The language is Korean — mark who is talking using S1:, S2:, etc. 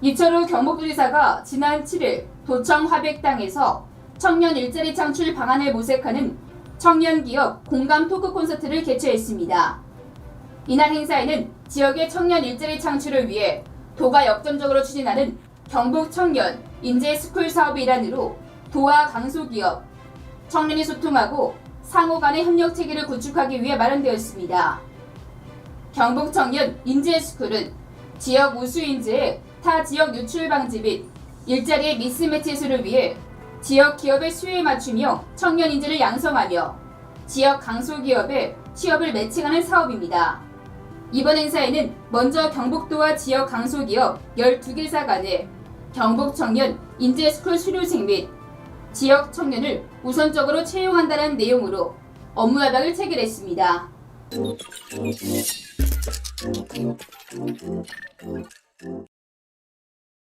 S1: 이철우 경북도지사가 지난 7일 도청 화백당에서 청년 일자리 창출 방안을 모색하는 청년 기업 공감 토크 콘서트를 개최했습니다. 이날 행사에는 지역의 청년 일자리 창출을 위해 도가 역점적으로 추진하는 경북 청년 인재 스쿨 사업의 일환으로 도와 강소기업, 청년이 소통하고 상호 간의 협력 체계를 구축하기 위해 마련되었습니다. 경북 청년 인재 스쿨은 지역 우수 인재의 타 지역 유출 방지 및 일자리의 미스매치 해소를 위해 지역 기업의 수요에 맞추며 청년 인재를 양성하며 지역 강소 기업의 취업을 매칭하는 사업입니다. 이번 행사에는 먼저 경북도와 지역 강소기업 12개사 간의 경북 청년 인재 스쿨 수료생 및 지역 청년을 우선적으로 채용한다는 내용으로 업무 협약을 체결했습니다.